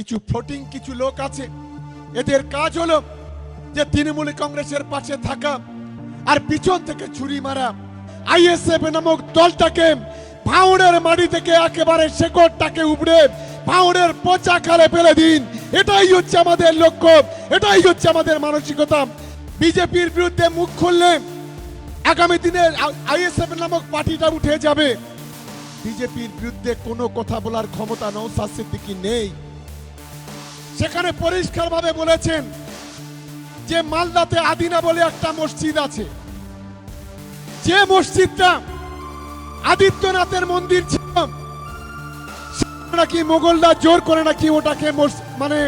কিছু ফ্লোটিং কিছু লোক আছে। এদের কাজ হলো যে তৃণমূল কংগ্রেসের পাশে থাকা আর পিছন থেকে ছুরি মারা। আইএসএফ নামক দলটাকে ভাউড়ের মাটি থেকে একেবারে শেকড়টাকে উপড়ে ভাউড়ের পচা খালে ফেলে দিন। এটাই হচ্ছে আমাদের লক্ষ্য, এটাই হচ্ছে আমাদের মানসিকতা। বিজেপির বিরুদ্ধে মুখ খুললে আগামী দিনে আইএসএফ নামক পার্টিটা উঠে যাবে। বিজেপির বিরুদ্ধে কোনো কথা বলার ক্ষমতা নৌসাদ সিদ্দিকি নেই। সেখানে পরিষ্কারভাবে বলেছেন যে মালদাতে আদিনা বলে একটা মসজিদ আছে। যে মসজিদটা আদিত্যনাথের মন্দির ছিল নাকি মোগলরা জোর করে নাকি ওটাকে মানে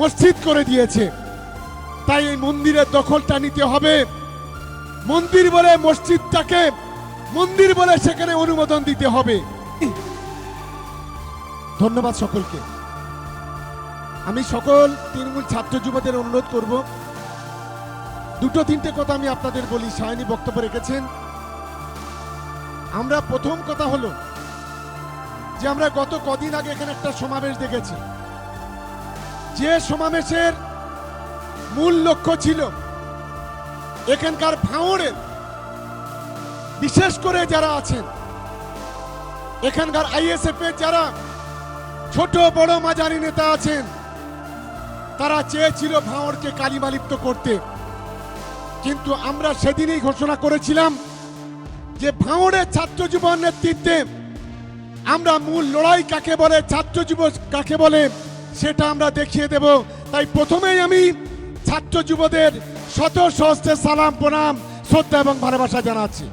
মসজিদ করে দিয়েছে। তাই এই মন্দিরের দখলটা নিতে হবে। মন্দির বলে মসজিদটাকে মন্দির বলে সেখানে অনুমোদন দিতে হবে। ধন্যবাদ সকলকে। আমি সকল তৃণমূল ছাত্র যুবদের অনুরোধ করব। দুটো, তিনটে কথা আমি আপনাদের বলি, সায়নী বক্তব্য রেখেছেন। আমরা প্রথম কথা হলো যে আমরা গত কদিন আগে এখানে একটা সমাবেশ দেখেছি। যে সমাবেশের মূল লক্ষ্য ছিল এখানকার ভাঙড়ের, বিশেষ করে যারা আছেন, এখানকার আইএসএফ এর যারা ছোট বড় মাঝারি নেতা আছেন তারা চেয়েছিল ভাঁড়কে কালিমালিপ্ত করতে। কিন্তু আমরা সেদিনই ঘোষণা করেছিলাম যে ভাঁড়ের ছাত্র যুব নেতৃত্বে আমরা মূল লড়াই কাকে বলে, ছাত্র যুব কাকে বলে, সেটা আমরা দেখিয়ে দেব। তাই প্রথমেই আমি ছাত্র যুবদের শত সহস্রে সালাম, প্রণাম, শ্রদ্ধা এবং ভালোবাসা জানাচ্ছি।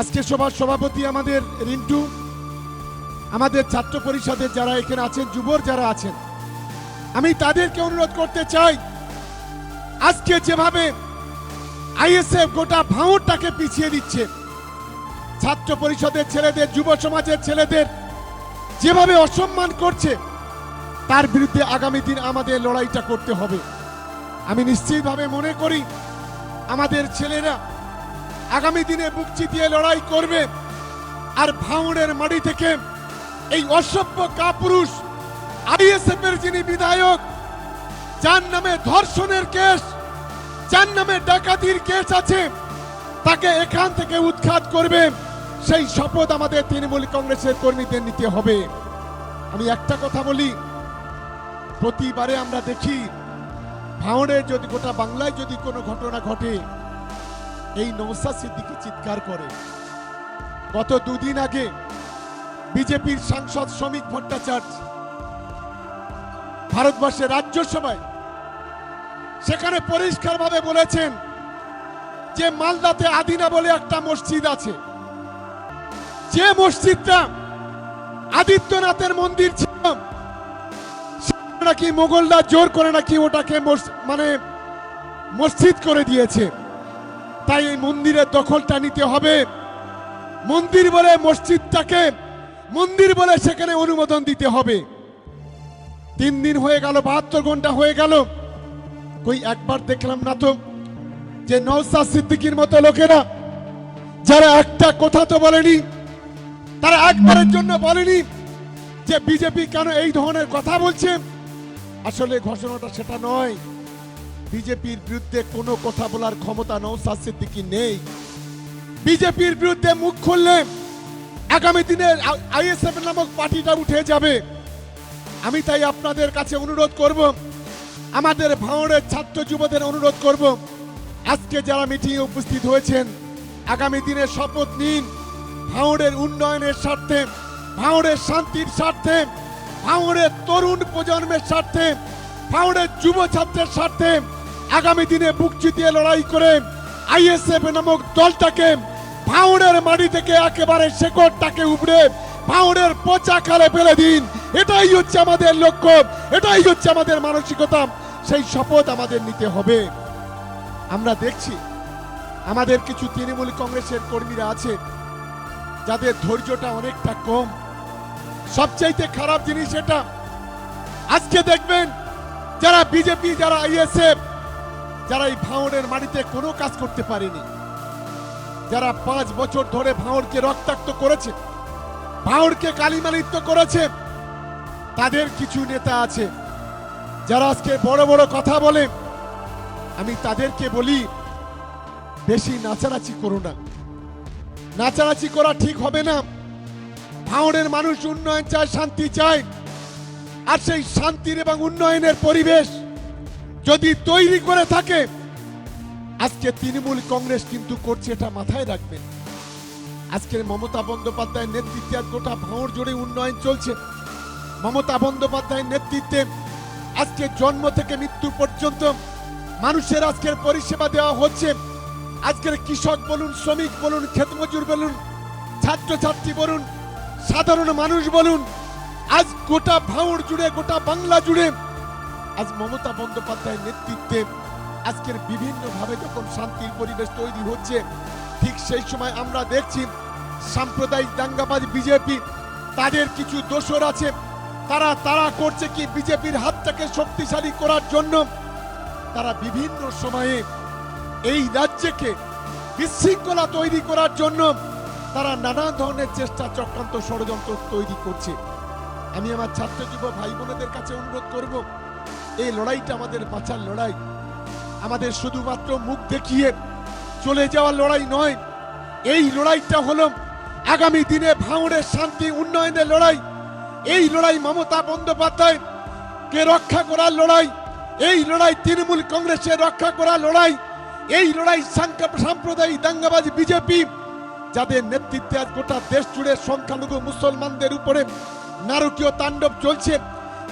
আজকে সভার সভাপতি আমাদের রিন্টু। আমাদের ছাত্র পরিষদের যারা এখানে আছেন যুবর যারা আছেন আমি তাদেরকে অনুরোধ করতে চাই, আজকে যেভাবে আইএসএফ গোটা ভাঙরটাকে পিছিয়ে দিচ্ছে, ছাত্র পরিষদের ছেলেদের, যুব সমাজের ছেলেদের যেভাবে অসম্মান করছে, তার বিরুদ্ধে আগামী দিন আমাদের লড়াইটা করতে হবে। আমি নিশ্চিতভাবে মনে করি, আমাদের ছেলেরা আগামী দিনে বুক চিতিয়ে লড়াই করবে, আর ভাঙড়ের মাটি থেকে এই অসভ্য কাপুরুষ আইএসএফ এর যিনি বিধায়ক, যার নামে ধর্ষণের কেস, যার নামে ডাকাতির কেস আছে, তাকে এখান থেকে উৎখাত করবে। সেই শপথ আমাদের তৃণমূল কংগ্রেসের কর্মীদের নিতে হবে। আমি একটা কথা বলি, প্রতিবারে আমরা দেখি ভাঁড়ে যদি গোটা বাংলায় যদি কোনো ঘটনা ঘটে, এই নৌসা সিদ্দিকি চিৎকার করে। গত দুদিন আগে বিজেপির সাংসদ শ্রমিক ভট্টাচার্য ভারতবর্ষের রাজ্যসভায় সেখানে পরিষ্কারভাবে বলেছেন যে মালদাতে আদিনা বলে একটা মসজিদ আছে। যে মসজিদটা আদিত্যনাথের মন্দির ছিল নাকি মোগলরা জোর করে নাকি ওটাকে মানে মসজিদ করে দিয়েছে। তাই এই মন্দিরের দখলটা নিতে হবে। মন্দির বলে মসজিদটাকে মন্দির বলে সেখানে অনুমোদন দিতে হবে। তিন দিন হয়ে গেল, বাহাত্তর ঘণ্টা হয়ে গেল। কই একবার দেখলাম না তো যে নওসাদ সিদ্দিকির মতো লোকেরা, যারা একটা কথা তো বলেনি, তারা একবারের জন্য বলেনি যে বিজেপি কেন এই ধরনের কথা বলছে। আসলে ঘোষণাটা সেটা নয়। বিজেপির বিরুদ্ধে কোনো কথা বলার ক্ষমতা নৌসাদ সিদ্দিকি নেই। বিজেপির বিরুদ্ধে মুখ খুললে আগামী দিনে আইএসএফ নামক পার্টিটা উঠে যাবে। আমি তাই আপনাদের কাছে অনুরোধ করব, আমাদের ভাঙড়ের ছাত্র যুবদের অনুরোধ করব, আজকে যারা মিটিংয়ে উপস্থিত হয়েছেন, আগামী দিনে শপথ নিন। ভাঙড়ের উন্নয়নের স্বার্থে, ভাঙড়ের শান্তির স্বার্থে, ভাঙড়ের তরুণ প্রজন্মের স্বার্থে, ভাঙড়ের যুব ছাত্রের স্বার্থে, আগামী দিনে বুক চিতিয়ে লড়াই করে আইএসএফ নামক দলটাকে ভাঙড়ের মাটি থেকে একেবারে শেকড়টাকে উপড়ে, ভাঙড়ের পচা খালে ফেলে দিন। এটাই হচ্ছে আমাদের লক্ষ্য, এটাই হচ্ছে আমাদের মানসিকতা। সেই শপথ আমাদের নিতে হবে। আমরা দেখছি আমাদের কিছু তৃণমূল কংগ্রেসের কর্মীরা আছে যাদের ধৈর্যটা অনেকটা কম। সবচাইতে খারাপ জিনিস এটা, আজকে দেখবেন যারা বিজেপি, যারা আইএসএফ, যারা এই ভাঙড়ের মাটিতে কোনো কাজ করতে পারেনি, যারা পাঁচ বছর ধরে ভাঙড়কে রক্তাক্ত করেছে, ভাঙড়কে কালিমালিপ্ত করেছে তাদের কিছু নেতা আছে, যারা আজকে বড় বড় কথা বলে। আমি তাদেরকে বলি, বেশি নাচানাচি করো না। নাচানাচি করা ঠিক হবে না। ভাঙড়ের মানুষ উন্নয়ন চায়, শান্তি চায়। আর সেই শান্তির এবং উন্নয়নের পরিবেশ যদি তৈরি করে থাকে, আজকে তৃণমূল কংগ্রেস কিন্তু করছে এটা মাথায় রাখবেন। আজকের মমতা বন্দ্যোপাধ্যায়ের নেতৃত্বে গোটা ভাঙড় জুড়ে উন্নয়ন চলছে। মমতা বন্দ্যোপাধ্যায়ের নেতৃত্বে আজকে জন্ম থেকে মৃত্যু পর্যন্ত মানুষের আজকের পরিষেবা দেওয়া হচ্ছে। আজকের কৃষক বলুন, শ্রমিক বলুন, ক্ষেতমজুর বলুন, ছাত্রছাত্রী বলুন, সাধারণ মানুষ বলুন, আজ গোটা ভাঙড় জুড়ে, গোটা বাংলা জুড়ে আজ মমতা বন্দ্যোপাধ্যায়ের নেতৃত্বে আজকের বিভিন্ন ভাবে যখন শান্তির পরিবেশ তৈরি হচ্ছে, ঠিক সেই সময় আমরা দেখছি সাম্প্রদায়িক দাঙ্গাবাজ বিজেপি, তাদের কিছু দোষর আছে। তারা তারা করছে কি বিজেপির হাতটাকে শক্তিশালী করার জন্য? তারা বিভিন্ন সময়ে এই রাজ্যকে বিশৃঙ্খলা তৈরি করার জন্য তারা নানা ধরনের চেষ্টা চক্রান্ত ষড়যন্ত্র তৈরি করছে। আমি আমার ছাত্র যুব ভাই বোনেদের কাছে অনুরোধ করব, এই লড়াইটা আমাদের বাঁচার লড়াই। আমাদের শুধুমাত্র মুখ দেখিয়ে চলে যাওয়ার লড়াই নয়, এই লড়াইটা হলো আগামী দিনে ভাঙড়ের শান্তি উন্নয়নের লড়াই। এই লড়াই মমতা বন্দ্যোপাধ্যায় কে রক্ষা করার লড়াই, এই লড়াই তৃণমূল কংগ্রেসের রক্ষা করার লড়াই, এই লড়াই সাম্প্রদায়িক দাঙ্গাবাজ বিজেপি, যাদের নেতৃত্বে আজ গোটা দেশ জুড়ে সংখ্যালঘু মুসলমানদের উপরে নারকীয় তাণ্ডব চলছে,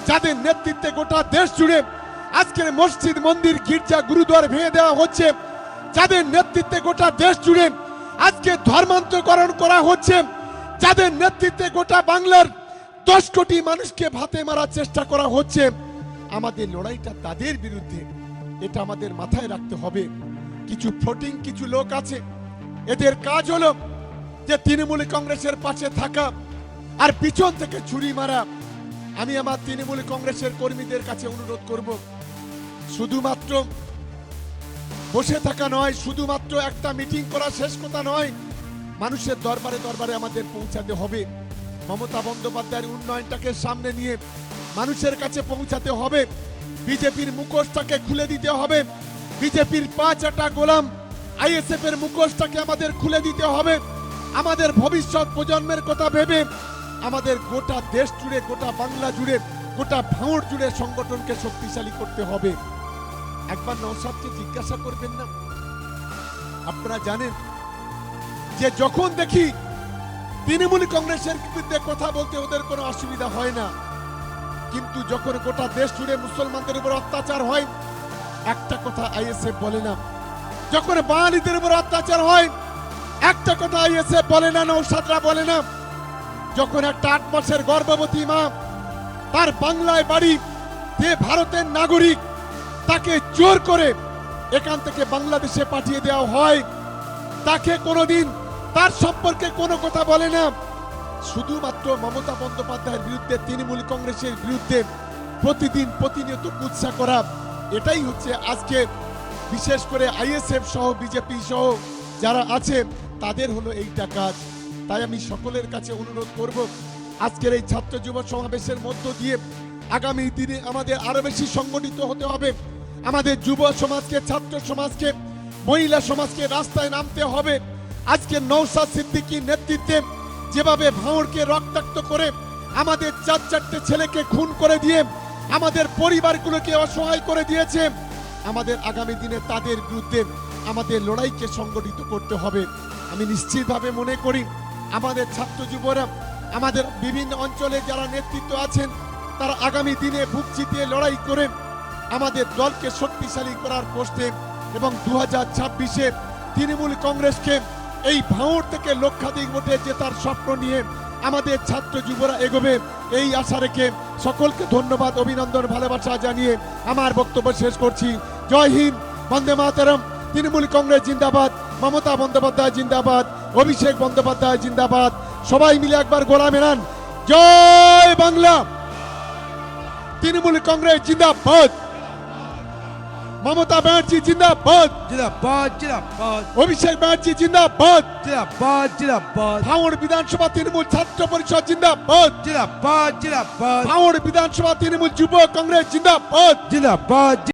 যাদের নেতৃত্বে গোটা দেশ জুড়ে আজকের মসজিদ মন্দির গির্জা গুরুদ্বার ভেঙে দেওয়া হচ্ছে, যাদের নেতৃত্বে গোটা দেশ জুড়ে আজকে ধর্মান্তকরণ করা হচ্ছে, যাদের নেতৃত্বে গোটা বাংলার দশ কোটি মানুষকে ভাতে মারার চেষ্টা করা হচ্ছে। আমাদের লড়াইটা তাদের বিরুদ্ধে। এটা আমাদের মাথায় রাখতে হবে। কিছু ফ্লোটিং কিছু লোক আছে। এদের কাজ হলো যে তৃণমূল কংগ্রেসের পাশে থাকা আর পিছন থেকে ছুরি মারা। আমি আমার তৃণমূল কংগ্রেসের কর্মীদের কাছে অনুরোধ করব। শুধুমাত্র বসে থাকা নয়, শুধুমাত্র একটা মিটিং করা শেষ কথা নয়। মানুষের দরবারে দরবারে আমাদের পৌঁছাতে হবে। মমতা বন্দ্যোপাধ্যায়ের উন্নয়নটাকে সামনে নিয়ে মানুষের কাছে পৌঁছাতে হবে। বিজেপির মুখোশটাকে খুলে দিতে হবে। বিজেপির পাঁচ আটা গোলাম আইএসএফ এর মুখোশটাকে আমাদের খুলে দিতে হবে। আমাদের ভবিষ্যৎ প্রজন্মের কথা ভেবে আমাদের গোটা দেশ জুড়ে, গোটা বাংলা জুড়ে, গোটা ভাঙড় জুড়ে সংগঠনকে শক্তিশালী করতে হবে। একবার নৌসাদকে জিজ্ঞাসা করবেন না? আপনারা জানেন যে যখন দেখি তৃণমূল কংগ্রেসের বিরুদ্ধে কথা বলতে ওদের কোনো অসুবিধা হয় না। কিন্তু যখন গোটা দেশ জুড়ে মুসলমানদের উপর অত্যাচার হয়, একটা কথা আইএসএফ বলে না। যখন বাঙালিদের উপর অত্যাচার হয়, একটা কথা আইএসএফ বলে না, নৌসাদরা বলে না। যখন একটা আট মাসের গর্ভবতী মা তার বাংলায় বাড়ি যে ভারতের নাগরিক, তাকে জোর করে এখান থেকে বাংলাদেশে পাঠিয়ে দেওয়া হয়, তাকে কোনোদিন তার সম্পর্কে কোনো কথা বলে না। শুধুমাত্র মমতা বন্দ্যোপাধ্যায়ের বিরুদ্ধে, তৃণমূল কংগ্রেসের বিরুদ্ধে প্রতিদিন প্রতিনিয়ত কুৎসা করা। এটাই হচ্ছে আজকে বিশেষ করে আইএসএফ সহ, বিজেপি সহ যারা আছে, তাদের হলো এইটা কাজ। তাই আমি সকলের কাছে অনুরোধ করব, আজকের এই ছাত্র যুব সমাবেশের মধ্য দিয়ে আগামী দিনে আমাদের আরও বেশি সংগঠিত হতে হবে। আমাদের যুব সমাজকে, ছাত্র সমাজকে, মহিলা সমাজকে রাস্তায় নামতে হবে। আজকে নৌসাদ সিদ্দিকীর নেতৃত্বে যেভাবে ভাঙড়কে রক্তাক্ত করে আমাদের চার চারটে ছেলেকে খুন করে দিয়ে আমাদের পরিবারগুলোকে অসহায় করে দিয়েছে, আমাদের আগামী দিনে তাদের বিরুদ্ধে আমাদের লড়াইকে সংগঠিত করতে হবে। আমি নিশ্চিতভাবে মনে করি, আমাদের ছাত্র যুবরা, আমাদের বিভিন্ন অঞ্চলে যারা নেতৃত্ব আছেন, তারা আগামী দিনে বুক চিতিয়ে লড়াই করে আমাদের দলকে শক্তিশালী করার পোস্টে এবং দু হাজার ছাব্বিশে তৃণমূল কংগ্রেসকে এই ভাঙড় থেকে লক্ষাধিক ভোটে জেতার স্বপ্ন নিয়ে আমাদের ছাত্র যুবরা এগোবে, এই আশা রেখে সকলকে ধন্যবাদ, অভিনন্দন, ভালোবাসা জানিয়ে আমার বক্তব্য শেষ করছি। জয় হিন্দ, বন্দে মাতরম, তৃণমূল কংগ্রেস জিন্দাবাদ, মমতা বন্দ্যোপাধ্যায় জিন্দাবাদ, অভিষেক বন্দ্যোপাধ্যায় জিন্দাবাদ। সবাই মিলে একবার গোলা মেলান। জয় বাংলা, তৃণমূল কংগ্রেস জিন্দাবাদ। মমতা ব্যানার্জি জিন্দাবাদ। জিন্দাবাদ জিন্দাবাদ। অভিষেক ব্যানার্জি জিন্দাবাদ। জিন্দাবাদ জিন্দাবাদ। ভাঙড় বিধানসভা তৃণমূল ছাত্র পরিষদ জিন্দাবাদ। জিন্দাবাদ জিন্দাবাদ। ভাঙড় বিধানসভা তৃণমূল যুব কংগ্রেস জিন্দাবাদ। জিন্দাবাদ